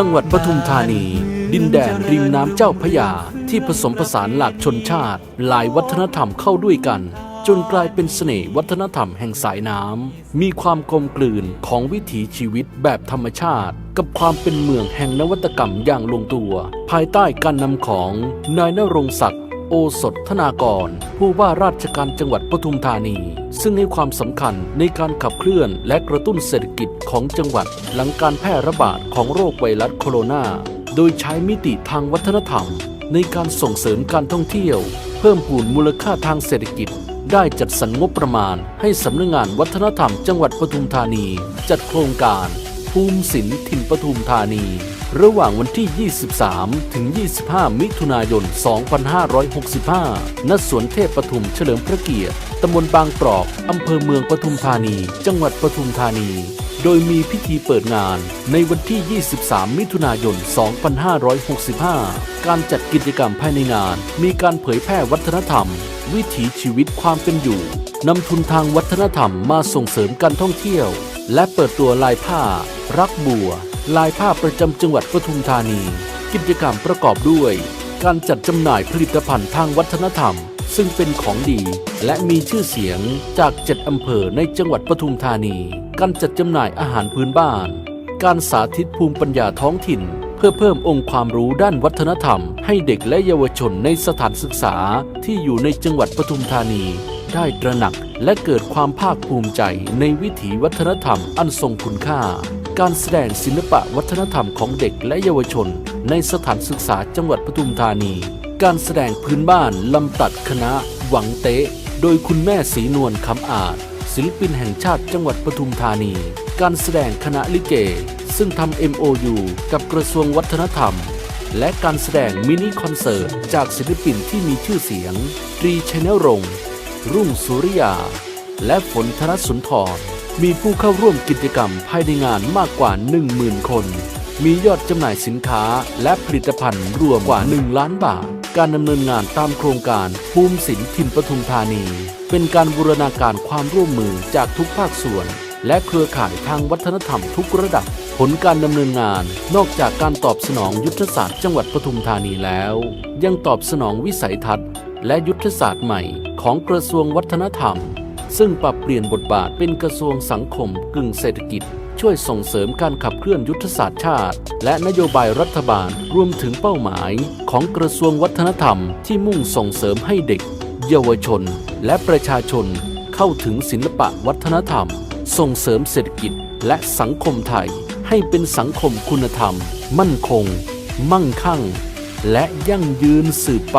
จังหวัดปทุมธานี ดินแดนริมน้ำเจ้าพระยา ที่ผสมผสานหลากชนชาติ หลายวัฒนธรรมเข้าด้วยกัน จนกลายเป็นเสน่ห์วัฒนธรรมแห่งสายน้ำมีความกลมกลืนของวิถีชีวิตแบบธรรมชาติ กับความเป็นเมืองแห่งนวัตกรรมอย่างลงตัว ภายใต้การนำของนายนรงศักดิ์ โอสถธนากร ผู้ว่าราชการจังหวัดปทุมธานี ซึ่งให้ความสำคัญในการขับเคลื่อนและกระตุ้นเศรษฐกิจของจังหวัด หลังการแพร่ระบาดของโรคไวรัสโคโรนา โดยใช้มิติทางวัฒนธรรม ในการส่งเสริมการท่องเที่ยว เพิ่มพูนมูลค่าทางเศรษฐกิจ ได้จัดสรรงบประมาณ ให้สำนักงงานวัฒนธรรมจังหวัดปทุมธานี จัดโครงการภูมิศิลป์ถิ่นปทุมธานี ระหว่างวันที่ 23 ถึง 25 มิถุนายน 2565 ณ สวนเทพปทุมเฉลิมพระเกียรติ ตำบลบางปรอก อำเภอเมืองปทุมธานี จังหวัดปทุมธานี โดยมีพิธีเปิดงานในวันที่ 23 มิถุนายน 2565 การจัดกิจกรรมภายในงาน มีการเผยแพร่วัฒนธรรม วิถีชีวิตความเป็นอยู่ นำทุนทางวัฒนธรรมมาส่งเสริมการท่องเที่ยว และเปิดตัวลายผ้า รักบัว ลายผ้าประจำจังหวัดปทุมธานี กิจกรรมประกอบด้วย การจัดจำหน่ายผลิตภัณฑ์ทางวัฒนธรรม ซึ่งเป็นของดี และมีชื่อเสียงจากเจ็ดอำเภอในจังหวัดปทุมธานี การจัดจำหน่ายอาหารพื้นบ้าน การสาธิตภูมิปัญญาท้องถิ่น เพื่อเพิ่มองค์ความรู้ด้านวัฒนธรรม ให้เด็กและเยาวชนในสถานศึกษาที่อยู่ในจังหวัดปทุมธานีได้ตระหนักและเกิดความภาคภูมิใจในวิถีวัฒนธรรมอันทรงคุณค่า การแสดงศิลปะวัฒนธรรมของเด็กและเยาวชน ในสถานศึกษาจังหวัดปทุมธานี การแสดงพื้นบ้านลำตัดคณะ หวังเตะโดยคุณแม่สีนวลคำอาจ ศิลปินแห่งชาติจังหวัดปทุมธานี การแสดงคณะลิเก ซึ่งทำ MOU กับกระทรวงวัฒนธรรม และการแสดงมินิคอนเสิร์ตจากศิลปินที่มีชื่อเสียงตรีชัยนรงค์รุ่งสุริยา และฝนธนสุนทร มีผู้เข้าร่วมกิจกรรมภายในงานมากกว่า 10,000 คน มียอดจำหน่ายสินค้าและผลิตภัณฑ์รวมกว่า 1 ล้านบาท การดำเนินงานตามโครงการภูมิศิลป์ถิ่นปทุมธานี เป็นการบูรณาการความร่วมมือจากทุกภาคส่วน และเครือข่ายทางวัฒนธรรมทุกระดับ ผลการดำเนินงานนอกจากการตอบสนองยุทธศาสตร์จังหวัดปทุมธานีแล้ว ยังตอบสนองวิสัยทัศน์ และยุทธศาสตร์ใหม่ของกระทรวงวัฒนธรรม ซึ่งปรับเปลี่ยนบทบาทเป็นกระทรวงสังคมกึ่งเศรษฐกิจ ช่วยส่งเสริมการขับเคลื่อนยุทธศาสตร์ชาติ และนโยบายรัฐบาลรวมถึงเป้าหมายของกระทรวงวัฒนธรรมที่มุ่งส่งเสริมให้เด็ก เยาวชน และประชาชน เข้าถึงศิลปะวัฒนธรรม ส่งเสริมเศรษฐกิจและสังคมไทย ให้เป็นสังคมคุณธรรม มั่นคง มั่งคั่ง และยั่งยืนสืบไป